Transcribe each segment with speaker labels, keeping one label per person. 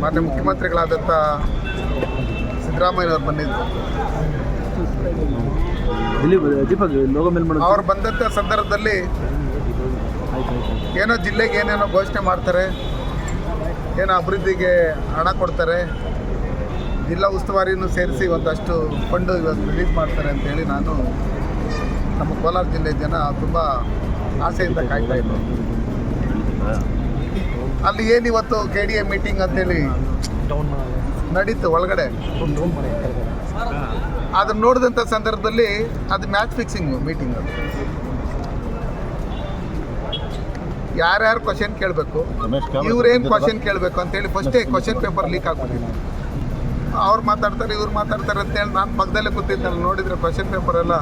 Speaker 1: ಮಾನ್ಯ ಮುಖ್ಯಮಂತ್ರಿಗಳಾದಂಥ ಸಿದ್ದರಾಮಯ್ಯನವ್ರು ಬಂದಿದ್ದರು ಅವ್ರು ಬಂದಂಥ ಸಂದರ್ಭದಲ್ಲಿ ಏನೋ ಜಿಲ್ಲೆಗೆ ಏನೇನೋ ಘೋಷಣೆ ಮಾಡ್ತಾರೆ ಏನೋ ಅಭಿವೃದ್ಧಿಗೆ ಹಣ ಕೊಡ್ತಾರೆ ಜಿಲ್ಲಾ ಉಸ್ತುವಾರಿನೂ ಸೇರಿಸಿ ಒಂದಷ್ಟು ಫಂಡು ಇವತ್ತು ರಿಲೀಸ್ ಮಾಡ್ತಾರೆ ಅಂತೇಳಿ ನಾನು ನಮ್ಮ ಕೋಲಾರ ಜಿಲ್ಲೆ ಜನ ತುಂಬ ಆಸೆಯಿಂದ ಕಾಯ್ತಾ ಇದ್ದರು ಅಲ್ಲಿ ಏನಿವತ್ತು ಕೆ ಡಿ ಎ ಮೀಟಿಂಗ್ ಅಂತೇಳಿ? ನಡೀತು ಒಳಗಡೆ. ಅದನ್ನ ನೋಡಿದಂಥ ಸಂದರ್ಭದಲ್ಲಿ ಅದು ಮ್ಯಾಚ್ ಫಿಕ್ಸಿಂಗ್ ಮೀಟಿಂಗ್ ಅದು. ಯಾರ್ಯಾರು ಕ್ವಶನ್ ಕೇಳಬೇಕು? ಇವ್ರೇನು ಕ್ವಶನ್ ಕೇಳಬೇಕು ಅಂತೇಳಿ ಫಸ್ಟೇ ಕ್ವಶನ್ ಪೇಪರ್ ಲೀಕ್ ಆಗ್ಬಿಟ್ಟಿದೆ. ಅವ್ರು ಮಾತಾಡ್ತಾರೆ ಇವ್ರು ಮಾತಾಡ್ತಾರೆ ಅಂತೇಳಿ ನಾನು ಪಕ್ಕದಲ್ಲೇ ಕೂತಿದ್ದೆಲ್ಲ ನೋಡಿದರೆ ಕ್ವಶನ್ ಪೇಪರ್ ಎಲ್ಲ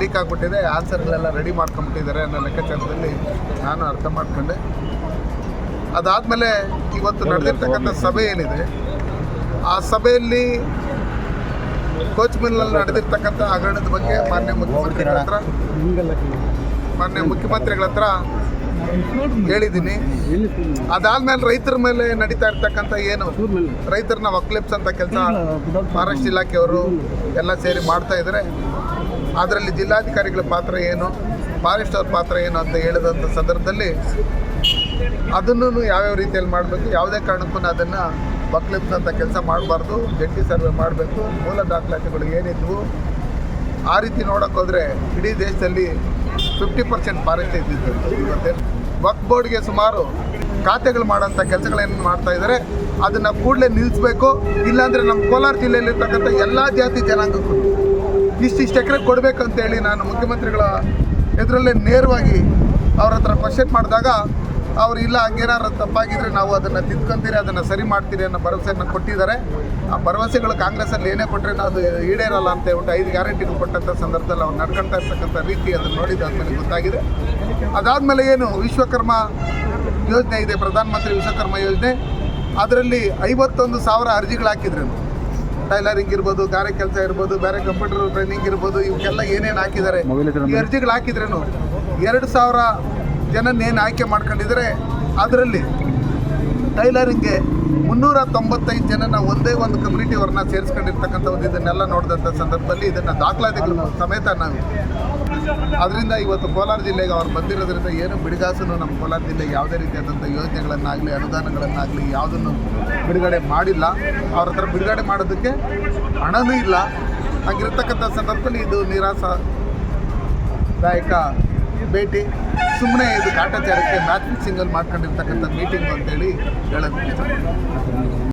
Speaker 1: ಲೀಕ್ ಆಗಿಬಿಟ್ಟಿದೆ. ಆನ್ಸರ್ಗಳೆಲ್ಲ ರೆಡಿ ಮಾಡ್ಕೊಂಬಿಟ್ಟಿದ್ದಾರೆ ಅನ್ನೋ ಲೆಕ್ಕಾಚಾರದಲ್ಲಿ ನಾನು ಅರ್ಥ ಮಾಡ್ಕೊಂಡೆ. ಅದಾದಮೇಲೆ ಇವತ್ತು ನಡೆದಿರ್ತಕ್ಕಂಥ ಸಭೆ ಏನಿದೆ, ಆ ಸಭೆಯಲ್ಲಿ ಕೋಚ್ ಮಿಲ್ನಲ್ಲಿ ನಡೆದಿರ್ತಕ್ಕಂಥ ಹಗರಣದ ಬಗ್ಗೆ ಮಾನ್ಯ ಮುಖ್ಯಮಂತ್ರಿಗಳ ಹತ್ರ, ಮಾನ್ಯ ಮುಖ್ಯಮಂತ್ರಿಗಳ ಹತ್ರ ಹೇಳಿದ್ದೀನಿ. ಅದಾದ್ಮೇಲೆ ರೈತರ ಮೇಲೆ ನಡೀತಾ ಇರ್ತಕ್ಕಂಥ ಏನು ರೈತರನ್ನ ವಕ್ಲಿಪ್ಸ್ ಅಂತ ಕೆಲಸ ಮಹಾರಾಷ್ಟ್ರ ಇಲಾಖೆಯವರು ಎಲ್ಲ ಸೇರಿ ಮಾಡ್ತಾ ಇದ್ದಾರೆ. ಅದರಲ್ಲಿ ಜಿಲ್ಲಾಧಿಕಾರಿಗಳ ಪಾತ್ರ ಏನು, ಫಾರೆಸ್ಟ್ ಅವ್ರ ಪಾತ್ರ ಏನು ಅಂತ ಹೇಳಿದಂಥ ಸಂದರ್ಭದಲ್ಲಿ ಅದನ್ನು ಯಾವ್ಯಾವ ರೀತಿಯಲ್ಲಿ ಮಾಡಬೇಕು, ಯಾವುದೇ ಕಾರಣಕ್ಕೂ ಅದನ್ನು ಅಂತ ಕೆಲಸ ಮಾಡಬಾರ್ದು, ಜಂಟಿ ಸರ್ವೆ ಮಾಡಬೇಕು, ಮೂಲ ದಾಖಲಾತಿಗಳು ಏನಿದ್ವು, ಆ ರೀತಿ ನೋಡೋಕೆ ಹೋದರೆ ಇಡೀ ದೇಶದಲ್ಲಿ ಫಿಫ್ಟಿ ಪರ್ಸೆಂಟ್ ಫಾರೆಸ್ಟ್ ಇದ್ದಿದ್ದು. ಇವತ್ತೆ ವಕ್ ಬೋರ್ಡ್ಗೆ ಸುಮಾರು ಖಾತೆಗಳು ಮಾಡೋಂಥ ಕೆಲಸಗಳೇನು ಮಾಡ್ತಾ ಇದ್ದಾರೆ ಅದನ್ನು ಕೂಡಲೇ ನಿಲ್ಲಿಸಬೇಕು ಇಲ್ಲಾಂದರೆ ನಮ್ಮ ಕೋಲಾರ ಜಿಲ್ಲೆಯಲ್ಲಿರ್ತಕ್ಕಂಥ ಎಲ್ಲ ಜಾತಿ ಜನಾಂಗಕ್ಕೂ ಇಷ್ಟಿಷ್ಟು ಎಕರೆ ಕೊಡಬೇಕಂತೇಳಿ ನಾನು ಮುಖ್ಯಮಂತ್ರಿಗಳ ಎದುರಲ್ಲೇ ನೇರವಾಗಿ ಅವ್ರ ಹತ್ರ ಕ್ವಶನ್ ಮಾಡಿದಾಗ ಅವ್ರು ಇಲ್ಲ ಹಂಗೇನಾರು ತಪ್ಪಾಗಿದ್ರೆ ನಾವು ಅದನ್ನು ತಿದ್ಕೊಂತೀರಿ ಅದನ್ನು ಸರಿ ಮಾಡ್ತೀರಿ ಅನ್ನೋ ಭರವಸೆಯನ್ನು ಕೊಟ್ಟಿದ್ದಾರೆ. ಆ ಭರವಸೆಗಳು ಕಾಂಗ್ರೆಸ್ಸಲ್ಲಿ ಏನೇ ಕೊಟ್ಟರೆ ಅದು ಈಡೇರಲ್ಲ ಅಂತ ಹೇಳ್ಬಿಟ್ಟು ಐದು ಗ್ಯಾರಂಟಿಗಳು ಕೊಟ್ಟಂಥ ಸಂದರ್ಭದಲ್ಲಿ ಅವ್ರು ನಡ್ಕೊಳ್ತಾ ಇರ್ತಕ್ಕಂಥ ರೀತಿ ಅದನ್ನು ನೋಡಿದಾದ್ಮೇಲೆ ಗೊತ್ತಾಗಿದೆ. ಅದಾದಮೇಲೆ ಏನು ವಿಶ್ವಕರ್ಮ ಯೋಜನೆ ಇದೆ ಪ್ರಧಾನಮಂತ್ರಿ ವಿಶ್ವಕರ್ಮ ಯೋಜನೆ. ಅದರಲ್ಲಿ ಐವತ್ತೊಂದು ಸಾವಿರ ಅರ್ಜಿಗಳು ಹಾಕಿದ್ರು ಟೈಲರಿಂಗ್ ಇರ್ಬೋದು ಗಾರೆ ಕೆಲಸ ಇರ್ಬೋದು ಬೇರೆ ಕಂಪ್ಯೂಟರ್ ಟ್ರೈನಿಂಗ್ ಇರ್ಬೋದು ಇವಕ್ಕೆಲ್ಲ ಏನೇನು ಹಾಕಿದ್ದಾರೆ? ಈ ಅರ್ಜಿಗಳು ಹಾಕಿದ್ರೇನು? ಎರಡು ಸಾವಿರ ಜನನ್ನೇನು ಆಯ್ಕೆ ಮಾಡ್ಕೊಂಡಿದ್ರೆ ಅದರಲ್ಲಿ ಟೈಲರಿಂಗ್ಗೆ ಮುನ್ನೂರ ತೊಂಬತ್ತೈದು ಜನನ ಒಂದೇ ಒಂದು ಕಮ್ಯುನಿಟಿಯವ್ರನ್ನ ಸೇರಿಸ್ಕೊಂಡಿರ್ತಕ್ಕಂಥ ಒಂದು ಇದನ್ನೆಲ್ಲ ನೋಡಿದಂಥ ಸಂದರ್ಭದಲ್ಲಿ ಇದನ್ನು ದಾಖಲಾತಿಗಳು ಸಮೇತ ನಾವು ಅದರಿಂದ ಇವತ್ತು ಕೋಲಾರ ಜಿಲ್ಲೆಗೆ ಅವ್ರು ಬಂದಿರೋದ್ರಿಂದ ಏನು ಬಿಡಿಗಾಸನು ನಮ್ಮ ಕೋಲಾರ ಜಿಲ್ಲೆಗೆ ಯಾವುದೇ ರೀತಿಯಾದಂಥ ಯೋಜನೆಗಳನ್ನಾಗಲಿ, ಅನುದಾನಗಳನ್ನಾಗಲಿ ಯಾವುದನ್ನು ಬಿಡುಗಡೆ ಮಾಡಿಲ್ಲ. ಅವ್ರ ಹತ್ರ ಬಿಡುಗಡೆ ಮಾಡೋದಕ್ಕೆ ಹಣವೂ ಇಲ್ಲ. ಹಾಗಿರ್ತಕ್ಕಂಥ ಸಂದರ್ಭದಲ್ಲಿ ಇದು ಭೇಟಿ ಸುಮ್ಮನೆ ಇದು ಕಾಟಾಚಾರಕ್ಕೆ ಮ್ಯಾಚ್ ಸಿಂಗಲ್ ಮಾಡ್ಕೊಂಡಿರ್ತಕ್ಕಂಥ ಮೀಟಿಂಗ್ ಅಂತೇಳಿ ಹೇಳೋದು ಇಷ್ಟ